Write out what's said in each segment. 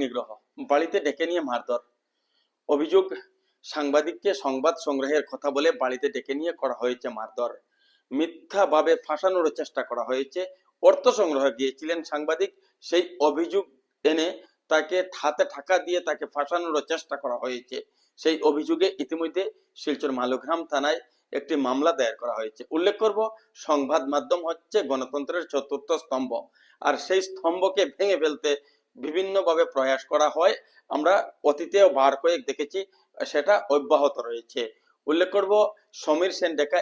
নিগ্রহ বাড়িতে ডেকে নিয়ে মারধর। অভিযোগ, সাংবাদিককে সংবাদ সংগ্রহের কথা বলে বাড়িতে ডেকে নিয়ে করা হয়েছে মারধর। মিথ্যাভাবে ফাঁসানোর চেষ্টা করা হয়েছে। অর্থ সংগ্রহ গিয়েছিলেন সাংবাদিক, সেই অভিযোগ এনে তাকে হাতে ঠাকা দিয়ে তাকে ফাঁসানোর চেষ্টা করা হয়েছে। সেই অভিযোগে ইতিমধ্যে শিলচর মালুগ্রাম থানায় একটি মামলা দায়ের করা হয়েছে। উল্লেখ করব, সংবাদ মাধ্যম হচ্ছে গণতন্ত্রের চতুর্থ স্তম্ভ, আর সেই স্তম্ভকে ভেঙে ফেলতে বিভিন্নভাবে প্রয়াস করা হয়। আমরা অতীতেও বার কয়েক দেখেছি, সেটা অব্যাহত রয়েছে। উল্লেখ করব, সমীর সেন ডেকা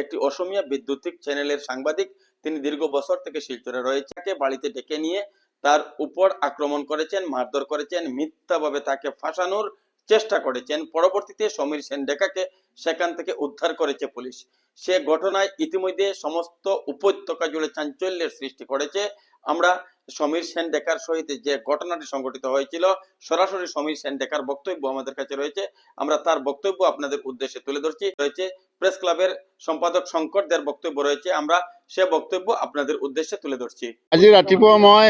একটি অসমীয়া বিদ্যুতিক চ্যানেলের সাংবাদিক। তিনি দীর্ঘ বছর থেকে শিলচরে রয়েছে বাড়িতে ডেকে নিয়ে তার উপর আক্রমণ করেছেন, মারধর করেছেন, মিথ্যাভাবে তাকে ফাঁসানোর চেষ্টা করেছেন। পরবর্তীতে সমীর সেন ডেকাকে সেখান থেকে উদ্ধার করেছে পুলিশ। সে ঘটনায় ইতিমধ্যে সমস্ত উপত্যকা জুড়ে চাঞ্চল্যের সৃষ্টি করেছে। আমরা সমীর সেন ডেকার সহিত যে ঘটনাটি সংঘটিত হয়েছিল সরাসরি সমীর সেন ডেকার বক্তব্য আমাদের কাছে রয়েছে। আমরা তার বক্তব্য আপনাদের উদ্দেশ্যে তুলে ধরছি। রয়েছে প্রেস ক্লাবের সম্পাদক শঙ্কর দের বক্তব্য রয়েছে। আমরা সে বক্তব্য আপনাদের উদ্দেশ্যে তুলে ধরছি। আজি ৰাতিপুৱা মই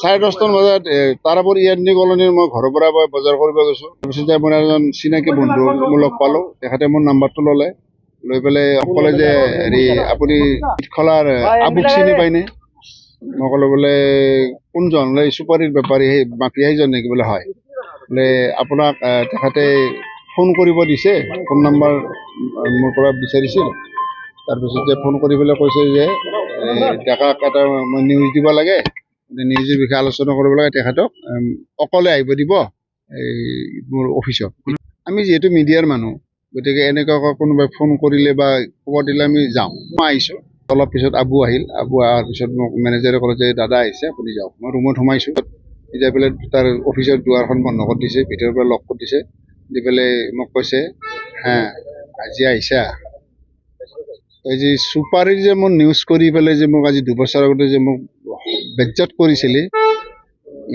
চাৰে দহটামান বজাত এ, তাৰাপুৰ ইয়ান্দি কলনীৰ মই ঘৰৰ পৰা মই বজাৰ কৰিব গৈছোঁ। তাৰপিছত মোৰ এজন চিনাকি বন্ধু মই লগ পালোঁ। তেখেতে মোৰ নাম্বাৰটো ল'লে। লৈ পেলাই ক'লে যে হেৰি আপুনি খলাৰ আবুক চিনি পায়নে? মই ক'লো বোলে কোনজন? বোলে চুপাৰীৰ বেপাৰী সেই মাটি সেইজন নেকি বোলে? হয়। বোলে আপোনাক তেখেতে ফোন কৰিব দিছে। ফোন নাম্বাৰ মোৰ পৰা বিচাৰিছিল। তাৰপিছত ফোন কৰি পেলাই কৈছে যে ডেকাক এটা মই নিউজ দিব লাগে। নিউজৰ বিষয়ে আলোচনা কৰিব লাগে তেখেতক। অকলে আহিব দিব এই মোৰ অফিচত। আমি যিহেতু মিডিয়াৰ মানুহ গতিকে এনেকুৱাকৈ কোনোবাই ফোন কৰিলে বা খবৰ দিলে আমি যাওঁ। মই আহিছোঁ। অলপ পিছত আবু আহিল। আবু অহাৰ পিছত মোক মেনেজাৰে ক'লে যে দাদা আহিছে, আপুনি যাওক। মই ৰুমত সোমাইছোঁ। যাই পেলাই তাৰ অফিচৰ দুৱাৰখন বন্ধ কৰি দিছে, ভিতৰৰ পৰা লক কৰি দিছে। দি পেলাই মোক কৈছে, হা, আজি আহিছা? এই যে চুপাৰীৰ যে মোৰ নিউজ কৰি পেলাই যে মোক আজি দুবছৰ আগতে যে মোক বেজ্জত কৰিছিলে,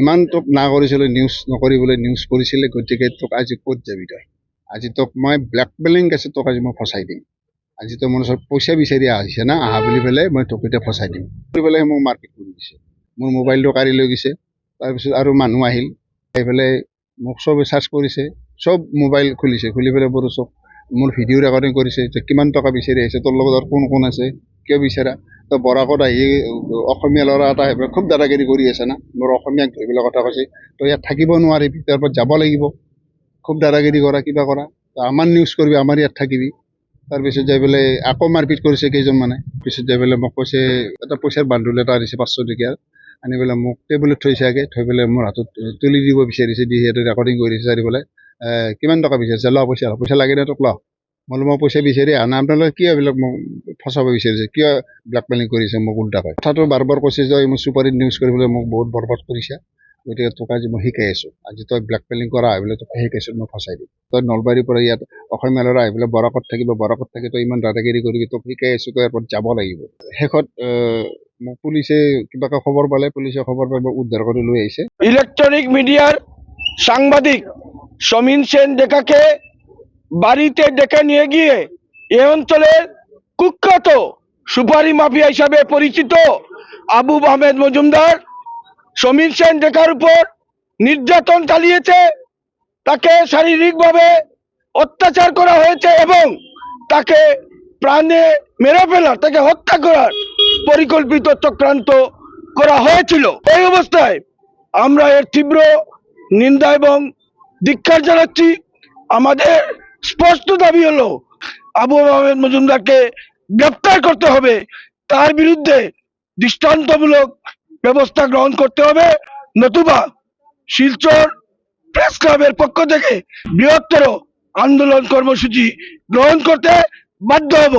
ইমান তোক না কৰিছিলে নিউজ নকৰিবলৈ নিউজ কৰিছিলে, গতিকে তোক আজি ক'ত যাবি তই? আজি তোক মই ব্লেকমেইলিং কেছত তোক আজি মই ফচাই দিম। আজি তই মোৰ ওচৰত পইচা বিচাৰি আহিছে না আহা বুলি পেলাই মই তোক ফচাই দিম। কৰি পেলাই মোক মাৰপিট কৰি দিছে। মোৰ মোবাইলটো কাঢ়ি লৈ গৈছে। তাৰপিছত আৰু মানুহ আহিল। আহি পেলাই মোক চবে চাৰ্চ কৰিছে। চব মোবাইল খুলিছে। খুলি পেলাই বৰ চব মোৰ ভিডিঅ' ৰেকৰ্ডিং কৰিছে। যে কিমান টকা বিচাৰি আহিছে তোৰ লগত আৰু কোন কোন আছে কিয় বিচাৰা? তই বৰাকত আহি অসমীয়া ল'ৰা এটা আহি খুব দাদাগিৰি কৰি আছে না। মোৰ অসমীয়াক ধৰি পেলাই কথা কৈছে। তই ইয়াত থাকিব নোৱাৰিবি তাৰ পৰা যাব লাগিব। খুব দাদাগিৰি কৰা কিবা কৰা। আমাৰ নিউজ কৰিবি আমাৰ ইয়াত থাকিবি। তাৰপিছত যাই পেলাই আকৌ মাৰপিট কৰিছে কেইজনমানে। পিছত যাই পেলাই মোক কৈছে এটা পইচাৰ বান্দোল এটা আনিছে পাঁচশ টকীয়াৰ। আনি পেলাই মোক টেবুলত থৈছে আগে থৈ পেলাই মোৰ হাতত তুলি দিব বিচাৰিছে দি সিহঁতে ৰেকৰ্ডিং কৰিছে চাৰি পেলাই। কিমান টকা বিচাৰিছে? ল পইচা পইচা লাগে নে তোক? ল। বোলো মই পইচা বিচাৰি নাই আপোনালোকে কিয় এইবিলাক মোক ফচাব বিচাৰিছে? কিয় ব্লেকমেইলিং কৰিছে মোক উল্টাকৈ কথাটো বাৰ বাৰ কৈছে যে মোৰ চুপাৰীত নিউজ কৰিবলৈ মোক বহুত বৰবাদ কৰিছে। গতিকে তোক আজি মই শিকাই আছোঁ। আজি তই ব্লেকমেইলিং কৰা, আহি পেলাই তোক শিকাইছোঁ মই ফচাই দিম। তই নলবাৰীৰ পৰা ইয়াত অসমীয়া ল'ৰা আহি পেলাই বৰাকত থাকিব, বৰাকত থাকি তই ইমান দাদাগিৰি কৰিবি তোক শিকাই আছোঁ, তই এয়াৰপৰ্ট যাব লাগিব। শেষত মোক পুলিচে কিবাকে খবৰ পালে, পুলিচে খবৰ পাই মোক উদ্ধাৰ কৰি লৈ আহিছে। ইলেকট্রনিক মিডিয়ার সাংবাদিক সমীন সেন ডেকাকে বাড়িতে ডেকে নিয়ে গিয়ে এ অঞ্চলের কুখ্যাত সুপারি মাফিয়া হিসাবে পরিচিত আবু আহমেদ মজুমদার সমীর সেন ডেকার উপর নির্যাতন চালিয়েছে, তাকে শারীরিকভাবে অত্যাচার করা হয়েছে এবং তাকে প্রাণে মেরে ফেলার, তাকে হত্যা করার পরিকল্পিত চক্রান্ত করা হয়েছিল। এই অবস্থায় আমরা এর তীব্র নিন্দা এবং ধিক্ষার জানাচ্ছি। আমাদের স্পষ্ট দাবি হলো, আবু আহমেদ মজুমদারকে গ্রেপ্তার করতে হবে। তার বিরুদ্ধে দৃষ্টান্তমূলক ব্যবস্থা গ্রহণ করতে হবে। নতুবা শিলচর প্রেস ক্লাবের পক্ষ থেকে বৃহত্তর আন্দোলন কর্মসূচি গ্রহণ করতে বাধ্য হব।